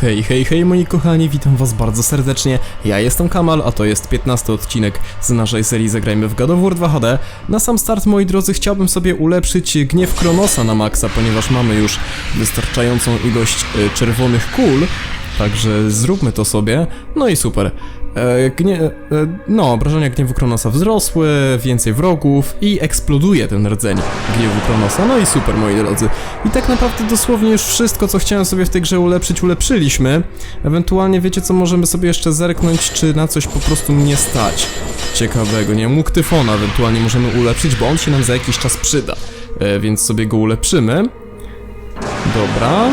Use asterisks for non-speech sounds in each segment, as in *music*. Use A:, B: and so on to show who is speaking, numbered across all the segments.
A: Hej, hej, hej moi kochani, witam was bardzo serdecznie. Ja jestem Kamal, a to jest 15 odcinek z naszej serii Zagrajmy w God of War 2 HD. Na sam start, moi drodzy, chciałbym sobie ulepszyć gniew Kronosa na maksa, ponieważ mamy już wystarczającą ilość e, czerwonych kul. Także zróbmy to sobie. No i super. E, gnie, e, no, obrażenia gniewu Kronosa wzrosły, więcej wrogów i eksploduje ten rdzeń gniewu Kronosa. No i super, moi drodzy. I tak naprawdę dosłownie już wszystko, co chciałem sobie w tej grze ulepszyć, ulepszyliśmy. Ewentualnie wiecie co, możemy sobie jeszcze zerknąć, czy na coś po prostu mnie stać. Ciekawego, nie? Mógł Tyfona ewentualnie możemy ulepszyć, bo on się nam za jakiś czas przyda. E, więc sobie go ulepszymy. Dobra.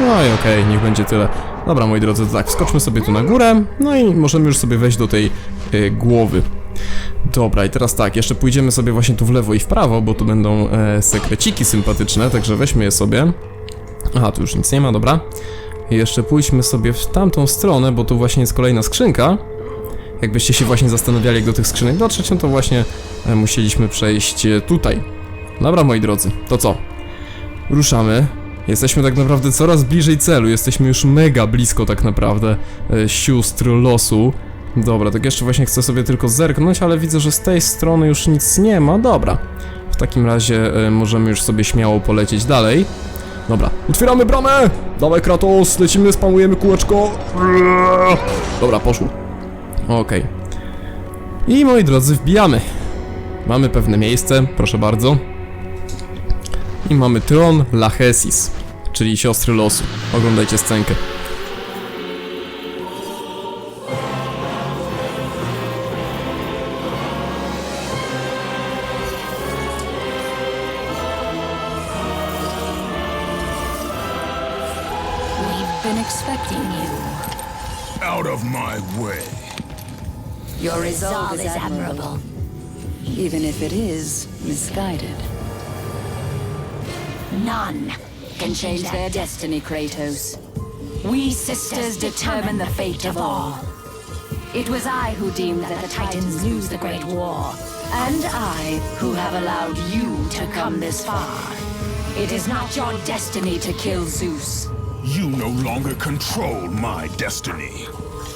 A: No i okej, niech będzie tyle. Dobra, moi drodzy, to tak, wskoczmy sobie tu na górę, no i możemy już sobie wejść do tej y, głowy. Dobra, i teraz tak, jeszcze pójdziemy sobie właśnie tu w lewo i w prawo, bo tu będą e, sekreciki sympatyczne, także weźmy je sobie. Aha, tu już nic nie ma, dobra. I jeszcze pójdźmy sobie w tamtą stronę, bo tu właśnie jest kolejna skrzynka. Jakbyście się właśnie zastanawiali, jak do tych skrzynek dotrzeć, no to właśnie e, musieliśmy przejść e, tutaj. Dobra, moi drodzy, to co? Ruszamy. Jesteśmy tak naprawdę coraz bliżej celu, jesteśmy już mega blisko tak naprawdę e, sióstr losu. Dobra, tak jeszcze właśnie chcę sobie tylko zerknąć, ale widzę, że z tej strony już nic nie ma. Dobra. W takim razie e, możemy już sobie śmiało polecieć dalej. Dobra, otwieramy bramę! Dawaj Kratos, lecimy, spamujemy kółeczko. Dobra, poszło. Okej. I moi drodzy, wbijamy. Mamy pewne miejsce, proszę bardzo. I mamy Tron Lachesis, czyli siostry losu. Oglądajcie scenkę.
B: We've been expecting you.
C: Out of my way.
B: Your resolve is admirable, even if it is misguided. None can change their destiny, Kratos. We sisters determine the fate of all. It was I who deemed that the Titans lose the Great War, and I who have allowed you to come this far. It is not your destiny to kill Zeus.
C: You no longer control my destiny.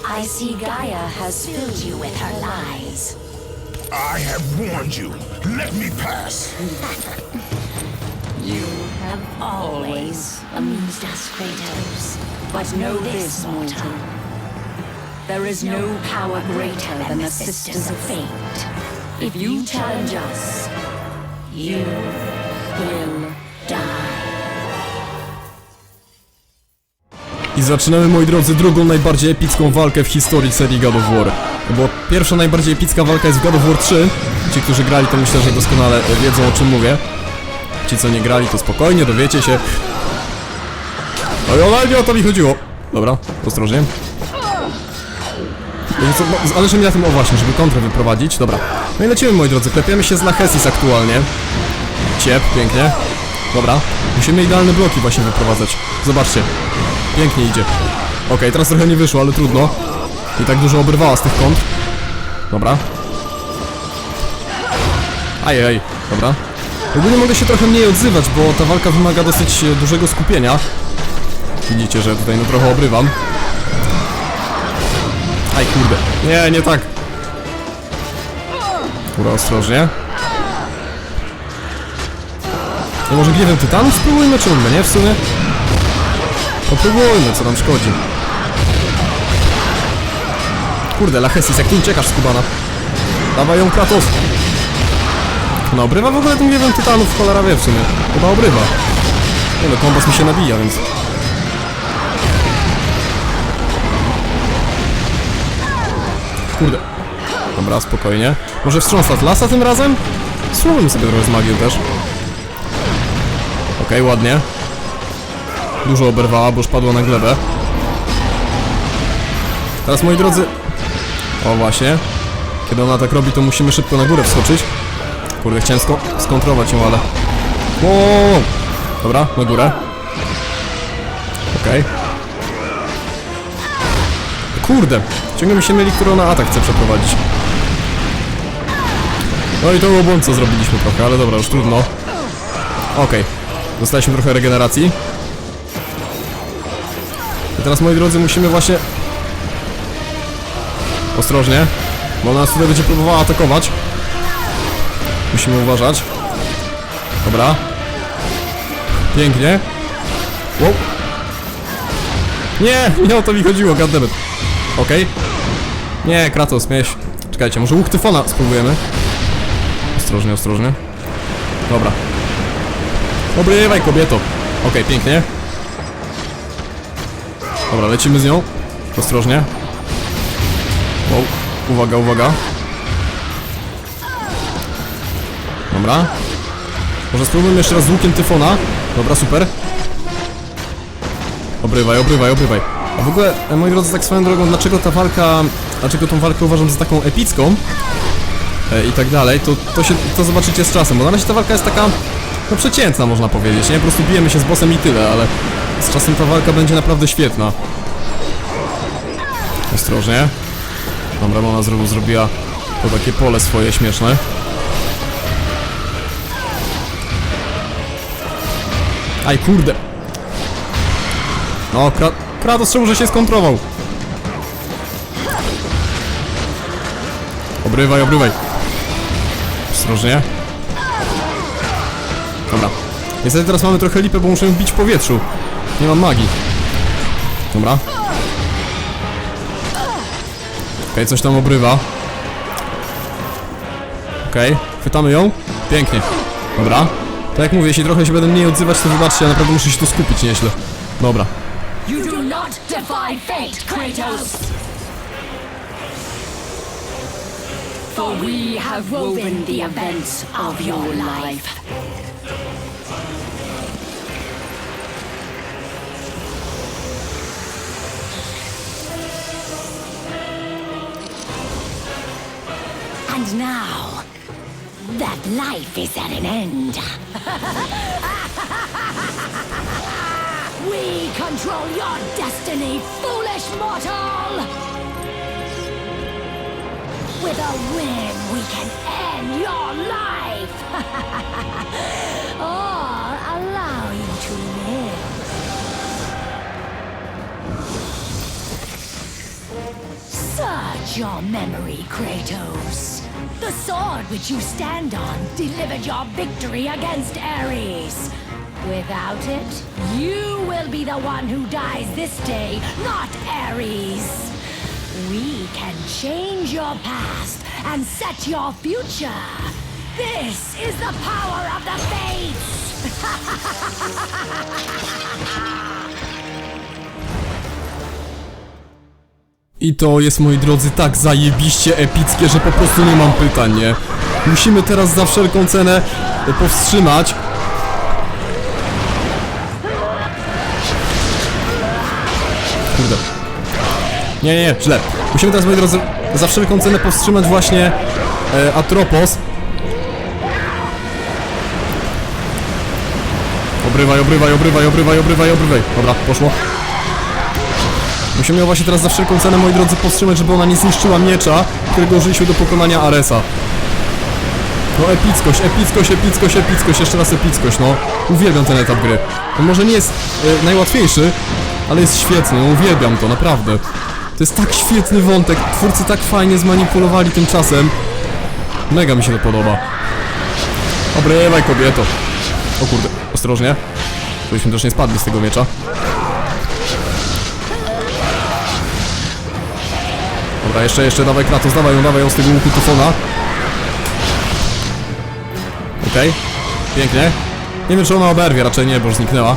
B: I see Gaia has filled you with her lies.
C: I have warned you. Let me pass. *laughs*
B: You have always amused us, Kratos. But know this, mortal. There is no power greater than the Sisters of Fate. If you challenge us, you will die.
A: I zaczynamy, moi drodzy, drugą najbardziej epicką walkę w historii serii God of War. Bo pierwsza najbardziej epicka walka jest w God of War 3. Ci, którzy grali, to myślę, że doskonale wiedzą o czym mówię. Ci, co nie grali, to spokojnie, dowiecie się. No nie o to mi chodziło. Dobra, ostrożnie. Zależy mi na tym, o właśnie, żeby kontrę wyprowadzić. Dobra. No i lecimy, moi drodzy. Klepiemy się z Lachesis aktualnie. Ciep, pięknie. Dobra. Musimy idealne bloki właśnie wyprowadzać. Zobaczcie. Pięknie idzie. Okej, teraz trochę nie wyszło, ale trudno. I tak dużo obrywała z tych kąt. Dobra. Ajej, dobra. Ogólnie mogę się trochę mniej odzywać, bo ta walka wymaga dosyć e, dużego skupienia. Widzicie, że tutaj no trochę obrywam. Aj kurde. Nie, nie tak. Dobra, ostrożnie. No może gniewem tytanów spróbujmy, czy on nie w sumie? Popróbujmy, co nam szkodzi. Kurde, Lachesis, jak ty uciekasz z Kubana? Dawaj ją, Kratos! Ona obrywa w ogóle tym gniewem tytanów, cholera wie w sumie. Chyba obrywa. Nie no, kompas mi się nabija, więc... Kurde. Dobra, spokojnie. Może wstrząsa z lasa tym razem? Spróbujmy sobie trochę z magią też. Okej, ładnie. Dużo oberwała, bo już padła na glebę. Teraz, moi drodzy... O, właśnie. Kiedy ona tak robi, to musimy szybko na górę wskoczyć. Kurde, chciałem sko skontrować ją, ale... Wow! Dobra, na górę. Okej. Kurde, ciągle mi się mieli, którą na atak chce przeprowadzić. No i to było błąd, co zrobiliśmy trochę, ale dobra, już trudno. Okej, dostaliśmy trochę regeneracji. teraz moi drodzy musimy właśnie... Ostrożnie, bo ona nas tutaj będzie próbowała atakować. Musimy uważać. Dobra. Pięknie. Wow. Nie, *laughs* nie o to mi chodziło, goddammit. Okej. Nie, Kratos, miałeś... Czekajcie, może łuk tyfona spróbujemy. Ostrożnie, ostrożnie. Dobra. Obrywaj, kobieto. Okej, pięknie. Dobra, lecimy z nią. Ostrożnie. Wow. Uwaga, uwaga. Dobra. Może spróbujmy jeszcze raz z łukiem tyfona. Dobra, super. Obrywaj, obrywaj, obrywaj. A w ogóle, e, moi drodzy, tak swoją drogą, dlaczego ta walka, dlaczego tą walkę uważam za taką epicką e, i tak dalej, to, to się, to zobaczycie z czasem, bo na razie ta walka jest taka, no przeciętna można powiedzieć, nie? Po prostu bijemy się z bossem i tyle, ale z czasem ta walka będzie naprawdę świetna. Ostrożnie. Dobra, ona znowu zrobiła to takie pole swoje śmieszne. Aj, kurde. No, Kra Kratos czemu, że się skontrował? Obrywaj, obrywaj. Ostrożnie. Dobra. Niestety teraz mamy trochę lipę, bo muszę bić w powietrzu. Nie mam magii. Dobra. Okej, coś tam obrywa. Okej, chwytamy ją. Pięknie. Dobra. Tak jak mówię, jeśli trochę się będę mniej odzywać, to wybaczcie, ja naprawdę muszę się tu skupić nieźle. Dobra.
B: And now, that life is at an end. We control your destiny, foolish mortal! With a whim, we can end your life! *laughs* or allow you to live. Search your memory, Kratos. The sword which you stand on delivered your victory against Ares. Without it, you will be the one who dies this day, not Ares. We can change your past and set your future. This is the power of the Fates! *laughs*
A: I to jest, moi drodzy, tak zajebiście epickie, że po prostu nie mam pytań, nie? Musimy teraz za wszelką cenę powstrzymać. Kurde. Nie, nie, nie, źle. Musimy teraz, moi drodzy, za wszelką cenę powstrzymać właśnie e, Atropos. Obrywaj, obrywaj, obrywaj, obrywaj, obrywaj, obrywaj. Dobra, poszło. Musimy ją właśnie teraz za wszelką cenę, moi drodzy, powstrzymać, żeby ona nie zniszczyła miecza, którego użyliśmy do pokonania Aresa. No epickość, epickość, epickość, epickość, jeszcze raz epickość, no. Uwielbiam ten etap gry. On może nie jest e, najłatwiejszy, ale jest świetny, no uwielbiam to, naprawdę. To jest tak świetny wątek, twórcy tak fajnie zmanipulowali tym czasem. Mega mi się to podoba. Obrywaj kobieto. O kurde, ostrożnie. Żebyśmy też nie spadli z tego miecza. Dobra, jeszcze, jeszcze, dawaj Kratos, dawaj ją, dawaj ją z tego łuku tufona. Okej, pięknie. Nie wiem, czy ona oberwie, raczej nie, bo już zniknęła.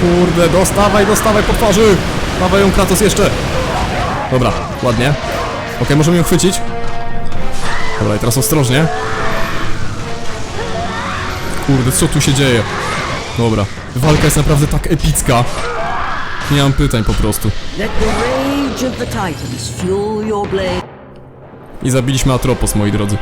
A: Kurde, dostawaj, dostawaj po twarzy! Dawaj ją Kratos jeszcze! Dobra, ładnie. Okej, możemy ją chwycić. Dobra, i teraz ostrożnie. Kurde, co tu się dzieje? Dobra, walka jest naprawdę tak epicka. Nie mam pytań po prostu. I zabiliśmy Atropos, moi drodzy.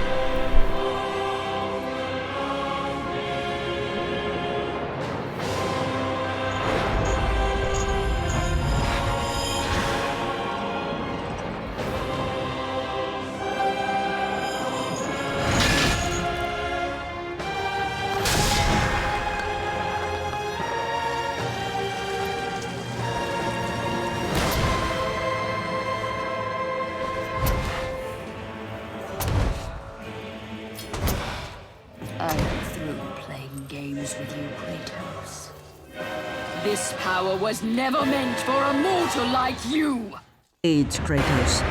B: This power was never meant for a mortal like you.
D: Aids, Kratos.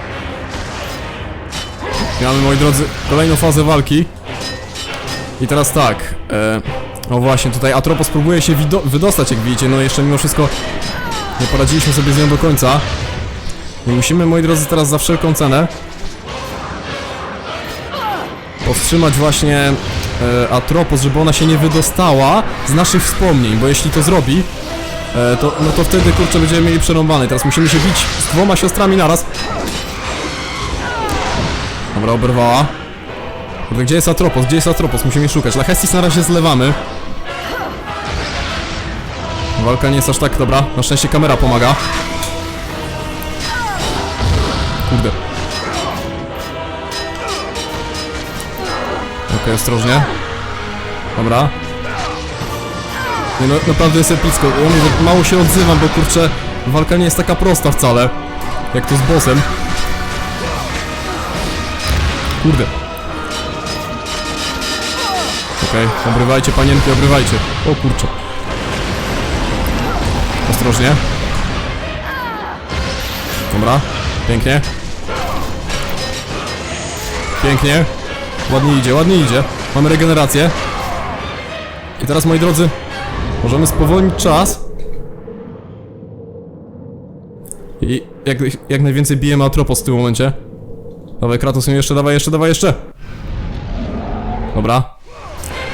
A: Mamy, moi drodzy, kolejną fazę walki. I teraz tak. E, o właśnie, tutaj Atropos próbuje się wydostać, jak widzicie. No jeszcze mimo wszystko nie poradziliśmy sobie z nią do końca. I musimy, moi drodzy, teraz za wszelką cenę powstrzymać właśnie e, Atropos, żeby ona się nie wydostała z naszych wspomnień, bo jeśli to zrobi, e, to, no to wtedy, kurczę, będziemy mieli przerąbane. Teraz musimy się bić z dwoma siostrami naraz. Dobra, oberwała. Kurde, gdzie jest Atropos? Gdzie jest Atropos? Musimy szukać. Lahestis na razie zlewamy. Walka nie jest aż tak dobra. Na szczęście kamera pomaga. Kurde. Okej, ostrożnie. Dobra. Nie, no, naprawdę jest epicko. Ja mówię, mało się odzywam, bo kurczę, walka nie jest taka prosta wcale. Jak to z bossem. Kurde. Okej, obrywajcie panienki, obrywajcie. O kurczę. Ostrożnie. Dobra, pięknie. Pięknie. Ładnie idzie, ładnie idzie. Mamy regenerację. I teraz, moi drodzy, możemy spowolnić czas. I jak, jak najwięcej bijemy Atropos w tym momencie. Dawaj Kratos, jeszcze, dawaj jeszcze, dawaj jeszcze. Dobra.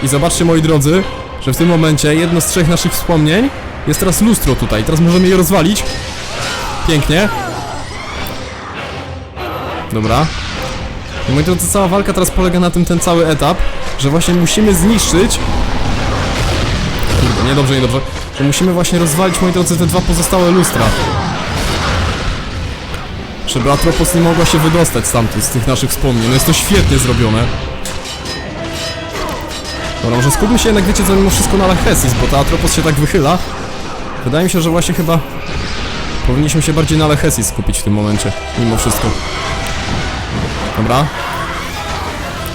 A: I zobaczcie moi drodzy, że w tym momencie jedno z trzech naszych wspomnień jest teraz lustro tutaj. Teraz możemy je rozwalić. Pięknie. Dobra. I moi drodzy, cała walka teraz polega na tym, ten cały etap, że właśnie musimy zniszczyć... Kurde, niedobrze, niedobrze. Że musimy właśnie rozwalić, moi drodzy, te dwa pozostałe lustra. Żeby Atropos nie mogła się wydostać stamtąd, z tych naszych wspomnień. No jest to świetnie zrobione. Dobra, może skupmy się jednak, wiecie co, mimo wszystko na Lechesis, bo ta Atropos się tak wychyla. Wydaje mi się, że właśnie chyba powinniśmy się bardziej na Lechesis skupić w tym momencie, mimo wszystko. Dobra.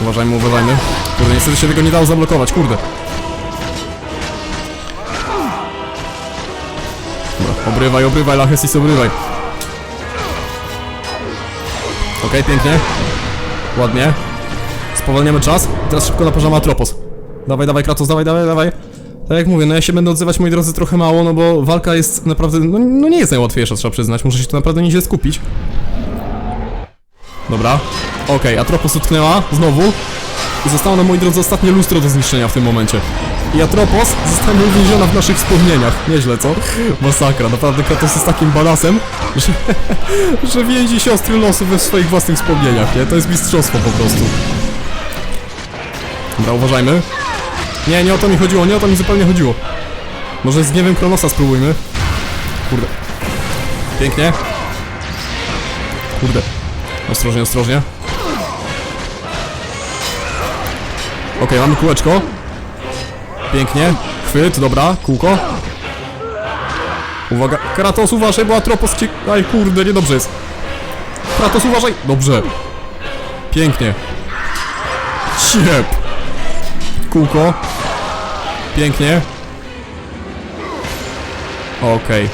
A: Uważajmy, uważajmy. Kurde, niestety się tego nie dało zablokować, kurde. Obrywaj, obrywaj, Lachesis, obrywaj. Okej, pięknie. Ładnie. Spowalniamy czas. Teraz szybko naparzamy Atropos. Dawaj, dawaj, Kratos, dawaj, dawaj, dawaj. Tak jak mówię, no ja się będę odzywać, moi drodzy, trochę mało, no bo walka jest naprawdę, no, no nie jest najłatwiejsza, trzeba przyznać. Muszę się tu naprawdę nieźle skupić. Dobra. Okej, Atropos utknęła, znowu. I zostało nam, moi drodzy, ostatnie lustro do zniszczenia w tym momencie. I Atropos zostanie uwięziona w naszych wspomnieniach. Nieźle, co? Masakra, naprawdę Kratos jest takim balasem, że, *laughs* że więzi siostry losu we swoich własnych wspomnieniach, nie? To jest mistrzostwo po prostu. Dobra, uważajmy. Nie, nie o to mi chodziło, nie o to mi zupełnie chodziło. Może z gniewem Kronosa spróbujmy. Kurde. Pięknie. Kurde. Ostrożnie, ostrożnie. Okej, mamy kółeczko. Pięknie. Chwyt, dobra, kółko. Uwaga, Kratos uważaj, bo Atropos cię... Aj kurde, niedobrze jest. Kratos uważaj. Dobrze. Pięknie. Ciep. Kółko. Pięknie. Okej.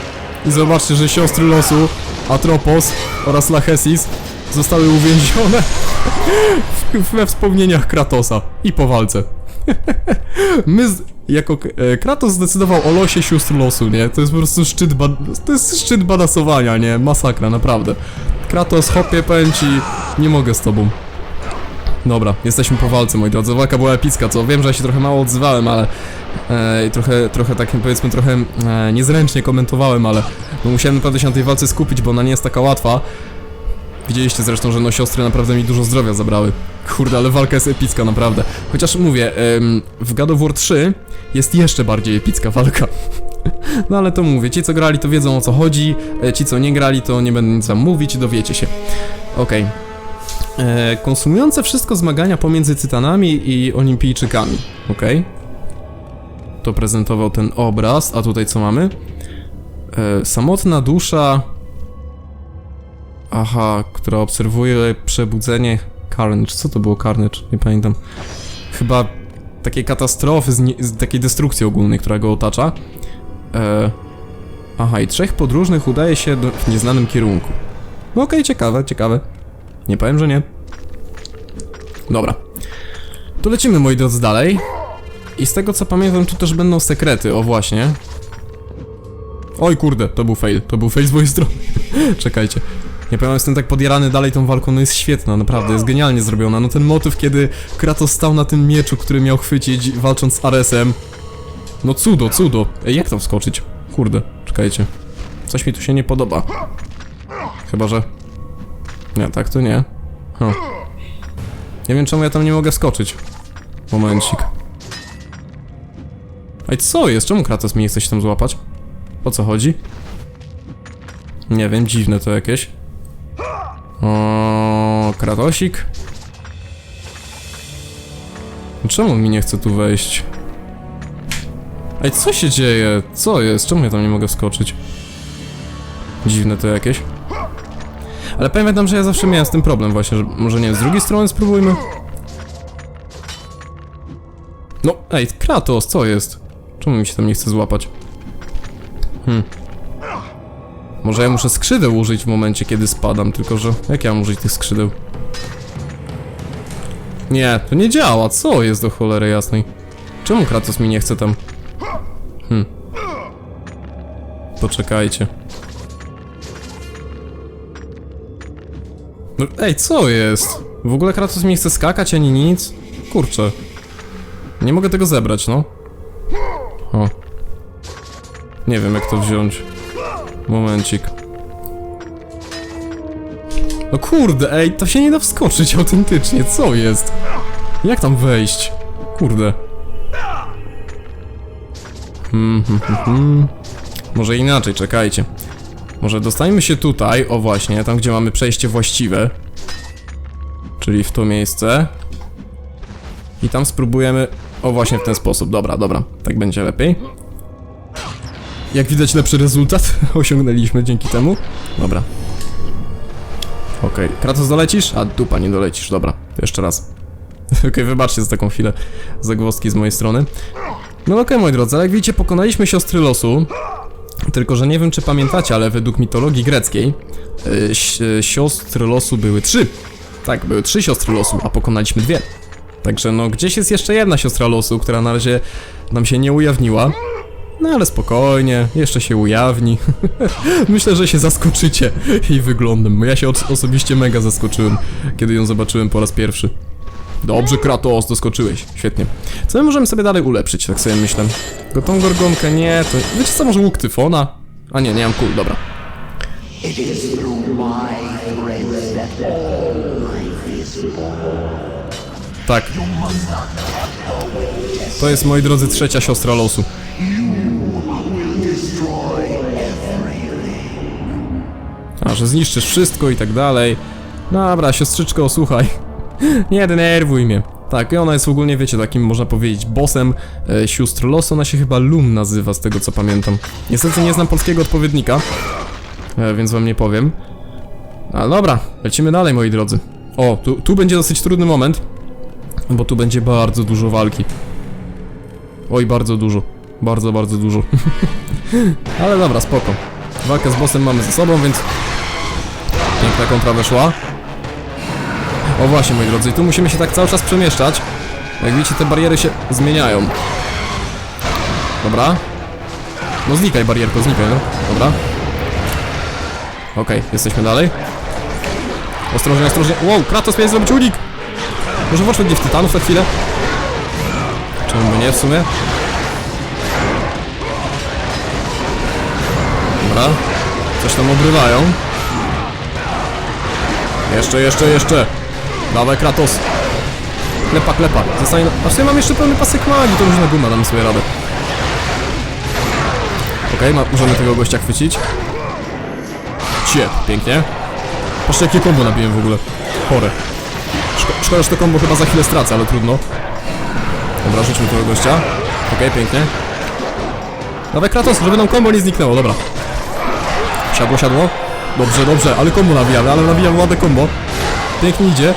A: I zobaczcie, że siostry losu, Atropos oraz Lachesis zostały uwięzione *laughs* we wspomnieniach Kratosa i po walce. My, z, jako e, Kratos zdecydował o losie sióstr losu, nie? To jest po prostu szczyt, ba, to jest szczyt badasowania, nie? Masakra, naprawdę. Kratos, hopie, powiem ci, nie mogę z tobą. Dobra, jesteśmy po walce, moi drodzy. Walka była epicka, co wiem, że ja się trochę mało odzywałem, ale e, trochę, trochę tak powiedzmy, trochę e, niezręcznie komentowałem, ale no, musiałem naprawdę się na tej walce skupić, bo ona nie jest taka łatwa. Widzieliście zresztą, że no siostry naprawdę mi dużo zdrowia zabrały. Kurde, ale walka jest epicka, naprawdę. Chociaż mówię, em, w God of War 3 jest jeszcze bardziej epicka walka. *laughs* No ale to mówię, ci co grali to wiedzą o co chodzi, e, ci co nie grali to nie będę nic wam mówić, dowiecie się. Okej. E, konsumujące wszystko zmagania pomiędzy Tytanami i Olimpijczykami. Okej. To prezentował ten obraz, a tutaj co mamy? E, samotna dusza. Aha, która obserwuje przebudzenie Carnage. Co to było Carnage? Nie pamiętam. Chyba takiej katastrofy, z, nie, z takiej destrukcji ogólnej, która go otacza. E, Aha, i trzech podróżnych udaje się do, w nieznanym kierunku. No okej, ciekawe, ciekawe. Nie powiem, że nie. Dobra. To lecimy, moi drodzy, dalej. I z tego co pamiętam, tu też będą sekrety, o właśnie. Oj kurde, to był fail, to był fail z mojej strony. *laughs* Czekajcie. Nie powiem, jestem tak podjarany dalej tą walką, no jest świetna, naprawdę, jest genialnie zrobiona. No ten motyw, kiedy Kratos stał na tym mieczu, który miał chwycić, walcząc z Aresem. No cudo, cudo. Ej, jak tam wskoczyć? Kurde, czekajcie. Coś mi tu się nie podoba. Chyba, że... Nie, tak to nie. Huh. Nie wiem, czemu ja tam nie mogę wskoczyć. Momencik. Ej, co jest? Czemu Kratos mi nie chce się tam złapać? O co chodzi? Nie wiem, dziwne to jakieś. O, Kratosik. Czemu on mi nie chce tu wejść? Ej, co się dzieje? Co jest? Czemu ja tam nie mogę wskoczyć? Dziwne to jakieś. Ale pamiętam, że ja zawsze miałem z tym problem właśnie, że może nie, z drugiej strony spróbujmy. No, ej, Kratos, co jest? Czemu mi się tam nie chce złapać? Hmm. Może ja muszę skrzydeł użyć w momencie, kiedy spadam, tylko że... Jak ja mam użyć tych skrzydeł? Nie, to nie działa, co jest do cholery jasnej? Czemu Kratos mi nie chce tam... Hmm. Poczekajcie. No, ej, co jest? W ogóle Kratos mi nie chce skakać ani nic? Kurczę. Nie mogę tego zebrać, no. O. Nie wiem jak to wziąć. Momencik. No kurde, ej, to się nie da wskoczyć autentycznie, co jest? Jak tam wejść? Kurde. Hmm, hmm, hmm. Może inaczej, czekajcie. Może dostajmy się tutaj, o właśnie, tam gdzie mamy przejście właściwe. Czyli w to miejsce. I tam spróbujemy, o właśnie w ten sposób, dobra, dobra, tak będzie lepiej. Jak widać lepszy rezultat *laughs* osiągnęliśmy dzięki temu. Dobra. Okej, Kratos dolecisz? A dupa, nie dolecisz, dobra, jeszcze raz. *laughs* Okej, wybaczcie za taką chwilę zagwozdki z mojej strony. No okej, moi drodzy, ale jak widzicie, pokonaliśmy siostry losu. Tylko, że nie wiem, czy pamiętacie, ale według mitologii greckiej yy, si- yy, siostr losu były trzy. Tak, były trzy siostry losu, a pokonaliśmy dwie. Także no, gdzieś jest jeszcze jedna siostra losu, która na razie nam się nie ujawniła. No ale spokojnie, jeszcze się ujawni. *laughs* Myślę, że się zaskoczycie jej wyglądem, bo ja się os- osobiście mega zaskoczyłem, kiedy ją zobaczyłem po raz pierwszy. Dobrze, Kratos, doskoczyłeś. Świetnie. Co my możemy sobie dalej ulepszyć, tak sobie myślę. Tylko tą gorgonkę nie, to... Wiecie co, może łuk Tyfona? A nie, nie mam kul, dobra. Tak. To jest, moi drodzy, trzecia siostra losu. A, że zniszczysz wszystko i tak dalej. Dobra, siostrzyczko, słuchaj. *laughs* Nie denerwuj mnie. Tak, i ona jest ogólnie, wiecie, takim można powiedzieć bossem e, sióstr losu. Ona się chyba Lum nazywa, z tego co pamiętam. Niestety nie znam polskiego odpowiednika, e, więc wam nie powiem. Ale dobra, lecimy dalej, moi drodzy. O, tu, tu będzie dosyć trudny moment, bo tu będzie bardzo dużo walki. Oj, bardzo dużo. Bardzo, bardzo dużo. *laughs* Ale dobra, spoko. Walkę z bossem mamy ze sobą, więc... Piękna kontra weszła. O właśnie, moi drodzy, i tu musimy się tak cały czas przemieszczać. Jak widzicie, te bariery się zmieniają. Dobra. No znikaj, barierko, znikaj, no. Dobra. Okej, jesteśmy dalej. Ostrożnie, ostrożnie. Wow, Kratos miał zrobić unik! Może włączmy gdzieś Tytanów na chwilę? Czemu nie w sumie? Dobra. Coś tam obrywają. Jeszcze, jeszcze, jeszcze. Dawaj Kratos. Klepa, klepa. Zostanie... A w sumie mam jeszcze pełny pasek magii, to różna guma, damy sobie radę. Okej, ma... możemy tego gościa chwycić. Cie, pięknie. Patrzcie jakie kombo nabiłem w ogóle. Chore. Szko szkoda, że to kombo chyba za chwilę stracę, ale trudno. Dobra, rzućmy tego gościa. Okej, pięknie. Dawaj Kratos, żeby nam kombo nie zniknęło, dobra. Siadło, siadło. Dobrze, dobrze, ale kombo nawijamy, ale nawijamy ładne kombo. Pięknie idzie.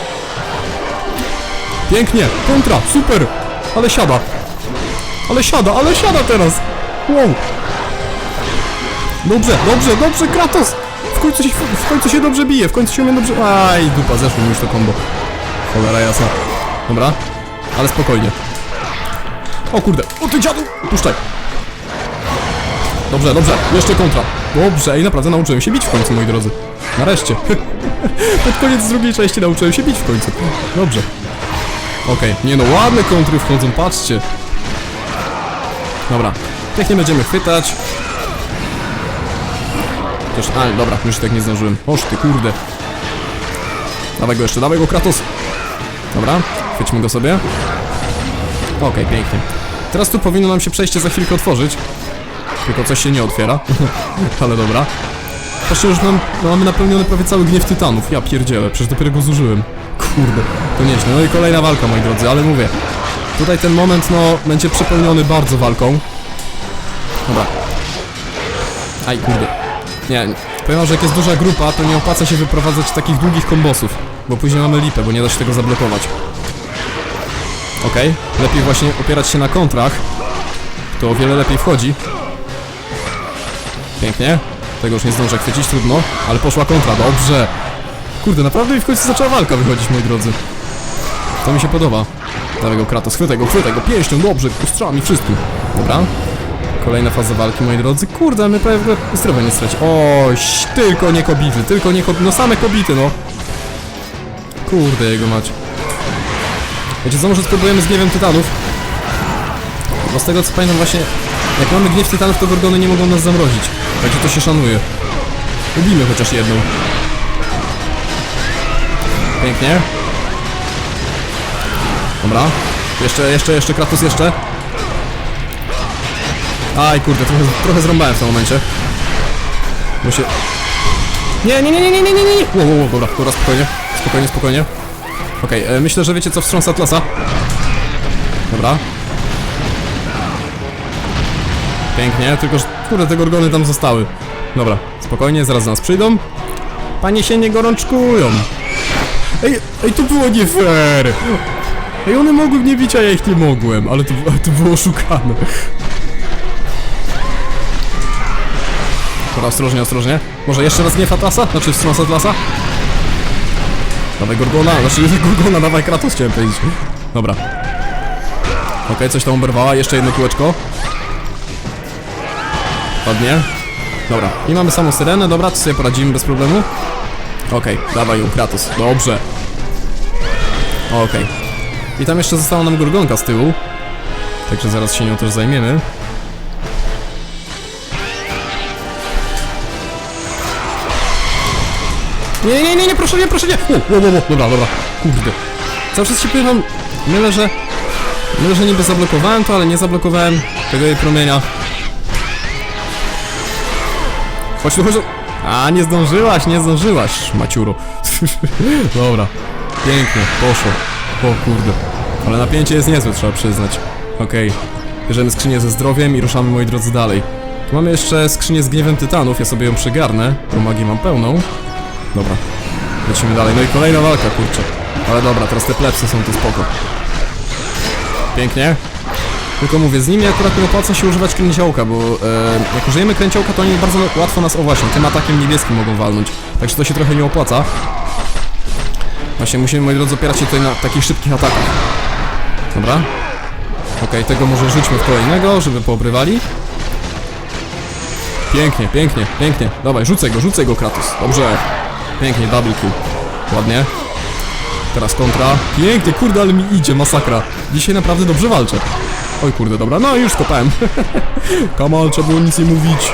A: Pięknie, kontra, super. Ale siada. Ale siada, ale siada teraz. Wow. Dobrze, dobrze, dobrze, Kratos! W końcu się, w końcu się dobrze bije, w końcu się umie dobrze... Aj, dupa, zeszło mi już to kombo. Cholera jasna. Dobra, ale spokojnie. O kurde, o ty dziadu! Puszczaj. Dobrze, dobrze, jeszcze kontra. Dobrze, i naprawdę nauczyłem się bić w końcu, moi drodzy. Nareszcie. *laughs* Pod koniec drugiej części nauczyłem się bić w końcu. Dobrze. Okej, nie no, ładne kontry wchodzą, patrzcie. Dobra, tych nie będziemy chwytać. Też, a, dobra, już tak nie zdążyłem. Oż ty, kurde. Dawaj go jeszcze, dawaj go, Kratos. Dobra, chwyćmy go sobie. Okej, pięknie. Teraz tu powinno nam się przejście za chwilkę otworzyć. Tylko coś się nie otwiera. *laughs* Ale dobra. Patrzcie, już nam, no, mamy napełniony prawie cały gniew tytanów. Ja pierdzielę, przecież dopiero go zużyłem. Kurde, to nieźle. No i kolejna walka, moi drodzy, ale mówię. Tutaj ten moment, no, będzie przepełniony bardzo walką. Dobra. Aj, kurde. Nie, powiem że jak jest duża grupa, to nie opłaca się wyprowadzać takich długich kombosów. Bo później mamy lipę, bo nie da się tego zablokować. Okej, lepiej właśnie opierać się na kontrach. To o wiele lepiej wchodzi. Pięknie. Tego już nie zdążę chwycić, trudno. Ale poszła kontra, dobrze. Kurde, naprawdę mi w końcu zaczęła walka wychodzić, moi drodzy. To mi się podoba. Dawaj go, Kratos, chwytaj go, chwytaj go, pięścią, dobrze, strzałami, wszystkim. Dobra. Kolejna faza walki, moi drodzy. Kurde, my prawie zdrowia nie straci. Oś, tylko nie kobity, tylko nie kobity, no same kobity, no. Kurde, jego mać. Wiecie co, może spróbujemy z gniewem tytanów? Bo z tego co pamiętam właśnie, jak mamy gniew tytanów, to gorgony nie mogą nas zamrozić. Także to się szanuje. Ubijmy chociaż jedną. Pięknie. Dobra. Jeszcze, jeszcze, jeszcze, Kratos jeszcze. Aj, kurde, trochę, trochę zrąbałem w tym momencie. Bo się... Nie, nie, nie, nie, nie, nie, nie, nie, nie. Wow, wow, dobra, dobra, spokojnie. Spokojnie, spokojnie. Okej, e, myślę, że wiecie co wstrząsa Atlasa. Dobra. Pięknie, tylko kurde, te gorgony tam zostały. Dobra, spokojnie, zaraz do nas przyjdą. Panie się nie gorączkują. Ej, ej, to było nie fair. Ej, one mogły mnie bić, a ja ich nie mogłem, ale to, to było oszukane. Dobra, ostrożnie, ostrożnie. Może jeszcze raz nie Atlasa? Znaczy wstrząs Atlasa? Dawaj Gorgona, znaczy *laughs* Gorgona, dawaj Kratos chciałem powiedzieć. Dobra. Okej, coś tam oberwała, jeszcze jedno kółeczko. Ładnie. Dobra, i mamy samą syrenę, dobra, to sobie poradzimy bez problemu. Okej, dawaj ją, Kratos, dobrze. Okej. I tam jeszcze została nam Gorgonka z tyłu. Także zaraz się nią też zajmiemy. Nie, nie, nie, nie, proszę nie, proszę nie! O, o, o, o, dobra, dobra, kurde. Cały czas się wam, mylę, że... Mylę, że niby zablokowałem to, ale nie zablokowałem tego jej promienia. Chodź tu, chodź tu. A, nie zdążyłaś, nie zdążyłaś, Maciuro. *laughs* dobra, pięknie, poszło. O kurde. Ale napięcie jest niezłe, trzeba przyznać. Okej. Bierzemy skrzynię ze zdrowiem i ruszamy, moi drodzy, dalej. Tu mamy jeszcze skrzynię z gniewem tytanów, ja sobie ją przygarnę, bo magii mam pełną. Dobra, lecimy dalej. No i kolejna walka, kurczę. Ale dobra, teraz te plepsy są tu spoko. Pięknie. Tylko mówię, z nimi akurat nie opłaca się używać kręciołka, bo e, jak użyjemy kręciołka, to oni bardzo łatwo nas, o właśnie, tym atakiem niebieskim mogą walnąć. Także to się trochę nie opłaca. Właśnie musimy, moi drodzy, opierać się tutaj na takich szybkich atakach. Dobra. Okej, tego może rzućmy w kolejnego, żeby poobrywali. Pięknie, pięknie, pięknie. Dawaj, rzucę go, rzucę go, Kratos. Dobrze. Pięknie, double kill. Ładnie. Teraz kontra. Pięknie, kurde, ale mi idzie, masakra. Dzisiaj naprawdę dobrze walczę. Oj kurde, dobra, no już skopałem. Kamal, *laughs* trzeba było nic nie mówić.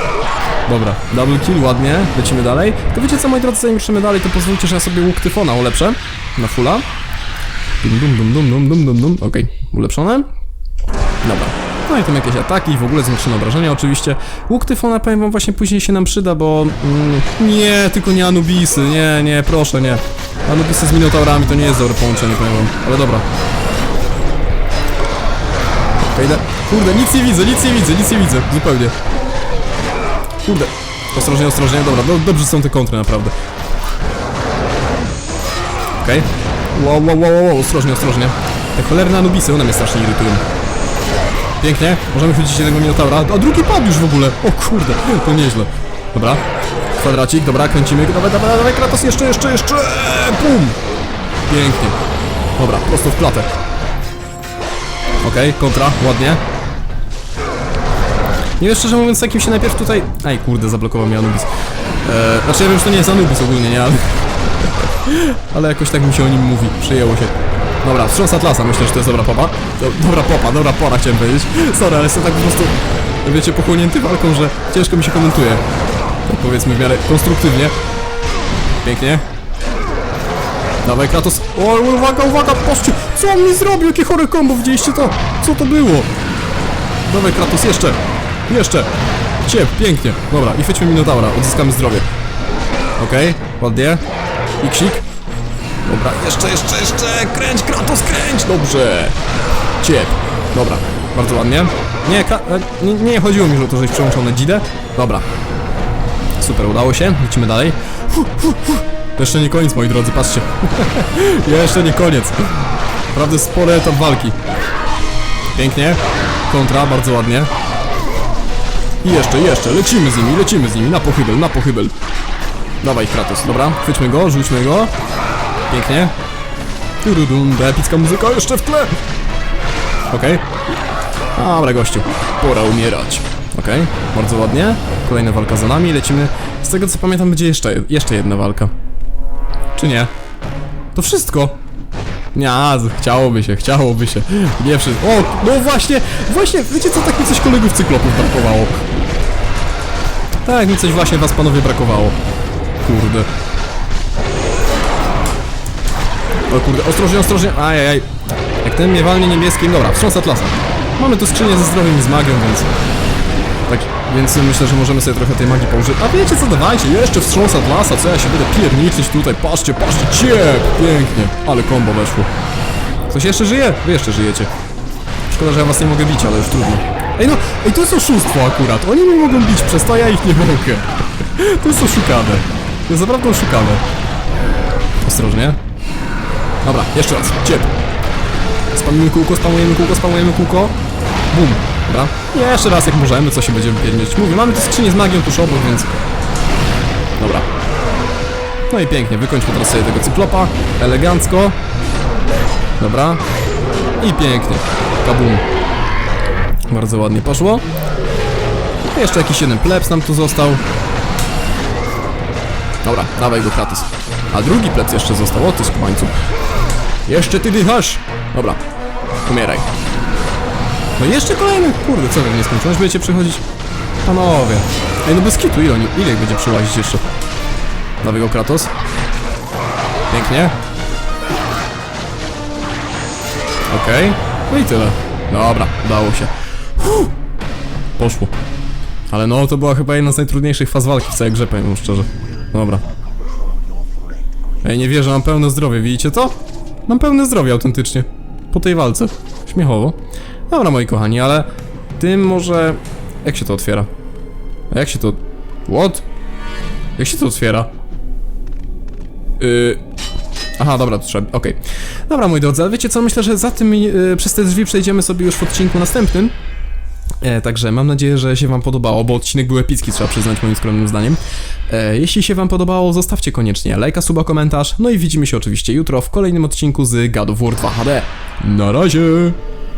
A: Dobra, double kill, ładnie, lecimy dalej. To wiecie co, moi drodzy, zanim ruszymy dalej, to pozwólcie, że ja sobie łuk tyfona ulepszę. Na fulla. Dum dum dum dum dum dum dum dum. Okej, ulepszone. Dobra. No i tam jakieś ataki i w ogóle zwiększone obrażenia oczywiście. Łuk tyfona powiem wam właśnie później się nam przyda, bo... Mm, nie, tylko nie Anubisy, nie, nie, proszę, nie. Anubisy z Minotaurami to nie jest dobre połączenie, powiem wam. Ale dobra. Okej, kurde, nic nie widzę, nic nie widzę, nic nie widzę, zupełnie. Kurde. Ostrożnie, ostrożnie, dobra, do, dobrze są te kontry, naprawdę. Okej. Okay. Wow, wow, wow, wow, ostrożnie, ostrożnie. Te cholerne Anubisy, one mnie strasznie irytują. Pięknie, możemy chwycić jednego Minotaura, a drugi padł już w ogóle. O kurde, to nieźle. Dobra. Kwadracik, dobra, kręcimy. Dawaj, dawaj, dawaj, Kratos, jeszcze, jeszcze, jeszcze. Bum! Pięknie. Dobra, prosto w klatę. Okej, kontra, ładnie. Nie wiem, szczerze mówiąc, jakim się najpierw tutaj... Aj, kurde, zablokował mnie Anubis. Eee, znaczy, ja wiem, że to nie jest Anubis ogólnie, nie? Ale... *laughs* Ale jakoś tak mi się o nim mówi, przyjęło się. Dobra, wstrząs Atlasa, myślę, że to jest dobra popa. Do, dobra popa, dobra pora chciałem powiedzieć. *laughs* Sorry, ale jestem tak po prostu, wiecie, pochłonięty walką, że ciężko mi się komentuje. Tak powiedzmy w miarę konstruktywnie. Pięknie. Dawaj Kratos. O, uwaga, uwaga, patrzcie, co on mi zrobił, jakie chore kombo, widzieliście to? Co to było? Dawaj Kratos, jeszcze, jeszcze. Ciep, pięknie. Dobra, i chwyćmy Minotaura, odzyskamy zdrowie. Okej, ładnie. Iksik. Dobra, jeszcze, jeszcze, jeszcze, kręć Kratos, kręć, dobrze. Ciep, dobra, bardzo ładnie. Nie, e, nie, nie chodziło mi o to, żeś przełączał na dzidę. Dobra. Super, udało się, lecimy dalej. To jeszcze nie koniec, moi drodzy, patrzcie. *laughs* jeszcze nie koniec. Naprawdę spory etap walki. Pięknie. Kontra, bardzo ładnie. I jeszcze, jeszcze, lecimy z nimi, lecimy z nimi, na pochybel, na pochybel. Dawaj Kratos, dobra, chwyćmy go, rzućmy go. Pięknie. Turudum, epicka muzyka jeszcze w tle. Okej. Dobra, gościu, pora umierać. Okej, bardzo ładnie. Kolejna walka za nami, lecimy. Z tego co pamiętam, będzie jeszcze, jeszcze jedna walka. Czy nie? To wszystko. Nie, chciałoby się, chciałoby się. Nie wszystko. O, no właśnie, właśnie, wiecie co, tak mi coś kolegów cyklopów brakowało. Tak, mi coś właśnie was panowie brakowało. Kurde. O kurde, ostrożnie, ostrożnie. Ajajaj. Jak ten mnie walnie niebieskim, dobra, wstrząs Atlasa. Mamy tu skrzynię ze zdrowiem i z magią, więc... Tak, więc myślę, że możemy sobie trochę tej magii położyć. A wiecie co, dawajcie, jeszcze wstrząs Atlasa, co ja się będę pierniczyć tutaj. Patrzcie, patrzcie, ciep, pięknie. Ale kombo weszło. Ktoś jeszcze żyje? Wy jeszcze żyjecie. Szkoda, że ja was nie mogę bić, ale już trudno. Ej no, ej to jest oszustwo akurat. Oni mnie mogą bić przez to, ja ich nie mogę. *laughs* To jest oszukane. To jest naprawdę oszukane. Ostrożnie. Dobra, jeszcze raz. Ciep. Spamujemy kółko, spamujemy kółko, spamujemy kółko. Bum. Dobra. Jeszcze raz jak możemy, co się będziemy piernieć. Mówię, mamy tu skrzynię z magią tuż obok, więc... Dobra. No i pięknie, wykończmy teraz sobie tego cyklopa. Elegancko. Dobra. I pięknie. Kabum. Bardzo ładnie poszło. Jeszcze jakiś jeden plebs nam tu został. Dobra, dawaj go Kratos. A drugi plec jeszcze został, o ty skubańcu. Jeszcze ty dychasz! Dobra, umieraj. No jeszcze kolejny, kurde, co wy nie skończyłeś? Będziecie przychodzić? Panowie. Ej, no bez kitu, ile, oni, ile ich będzie przyłazić jeszcze? Dawaj go Kratos. Pięknie. Okej, no i tyle. Dobra, udało się. Uff. Poszło. Ale no, to była chyba jedna z najtrudniejszych faz walki w całej grze, powiem szczerze. Dobra. Ej, nie wierzę, mam pełne zdrowie, widzicie to? Mam pełne zdrowie autentycznie. Po tej walce. Śmiechowo. Dobra, moi kochani, ale tym może... Jak się to otwiera? A jak się to... What? Jak się to otwiera? Yy... Aha, dobra, to trzeba... Okej. Dobra, moi drodzy, ale wiecie co? Myślę, że za tym yy, przez te drzwi przejdziemy sobie już w odcinku następnym. E, także mam nadzieję, że się Wam podobało, bo odcinek był epicki, trzeba przyznać moim skromnym zdaniem. E, jeśli się Wam podobało, zostawcie koniecznie lajka, suba, komentarz. No i widzimy się oczywiście jutro w kolejnym odcinku z God of War 2 HD. Na razie!